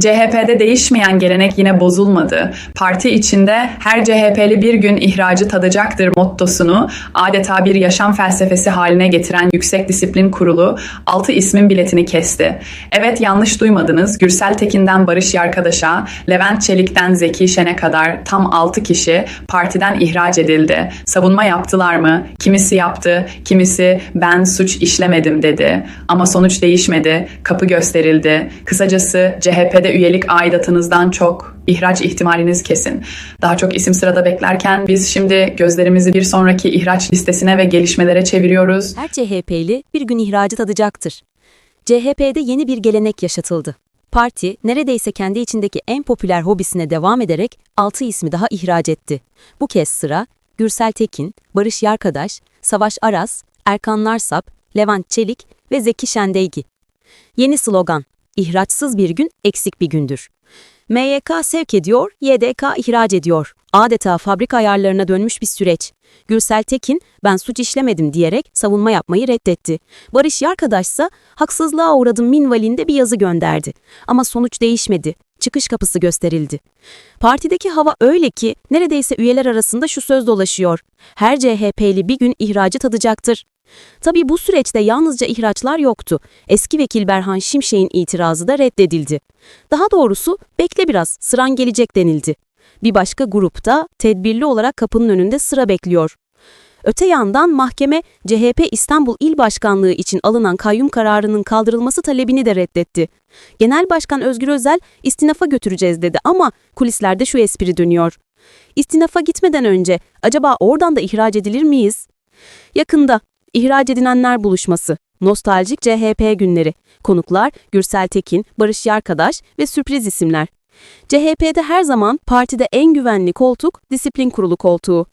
CHP'de değişmeyen gelenek yine bozulmadı. Parti içinde her CHP'li bir gün ihracı tadacaktır mottosunu adeta bir yaşam felsefesi haline getiren Yüksek Disiplin Kurulu 6 ismin biletini kesti. Evet yanlış duymadınız. Gürsel Tekin'den Barış Yarkadaş'a, Levent Çelik'ten Zeki Şen'e kadar tam 6 kişi partiden ihraç edildi. Savunma yaptılar mı? Kimisi yaptı, kimisi ben suç işlemedim dedi. Ama sonuç değişmedi. Kapı gösterildi. Kısacası CHP'de üyelik aidatınızdan çok ihraç ihtimaliniz kesin. Daha çok isim sırada beklerken biz şimdi gözlerimizi bir sonraki ihraç listesine ve gelişmelere çeviriyoruz. Her CHP'li bir gün ihracı tadacaktır. CHP'de yeni bir gelenek yaşatıldı. Parti neredeyse kendi içindeki en popüler hobisine devam ederek 6 ismi daha ihraç etti. Bu kez sıra Gürsel Tekin, Barış Yarkadaş, Savaş Aras, Erkan Narsap, Levent Çelik ve Zeki Şendeygi. Yeni slogan, ihraçsız bir gün eksik bir gündür. MYK sevk ediyor, YDK ihraç ediyor. Adeta fabrika ayarlarına dönmüş bir süreç. Gürsel Tekin, ben suç işlemedim diyerek savunma yapmayı reddetti. Barış Yarkadaşsa, haksızlığa uğradım minvalinde bir yazı gönderdi. Ama sonuç değişmedi. Çıkış kapısı gösterildi. Partideki hava öyle ki neredeyse üyeler arasında şu söz dolaşıyor. Her CHP'li bir gün ihracı tadacaktır. Tabii bu süreçte yalnızca ihraçlar yoktu. Eski vekil Berhan Şimşek'in itirazı da reddedildi. Daha doğrusu bekle biraz sıran gelecek denildi. Bir başka grupta tedbirli olarak kapının önünde sıra bekliyor. Öte yandan mahkeme CHP İstanbul İl Başkanlığı için alınan kayyum kararının kaldırılması talebini de reddetti. Genel Başkan Özgür Özel istinafa götüreceğiz dedi ama kulislerde şu espri dönüyor. İstinafa gitmeden önce acaba oradan da ihraç edilir miyiz? Yakında ihraç edilenler buluşması, nostaljik CHP günleri, konuklar Gürsel Tekin, Barış Yarkadaş ve sürpriz isimler. CHP'de her zaman partide en güvenli koltuk disiplin kurulu koltuğu.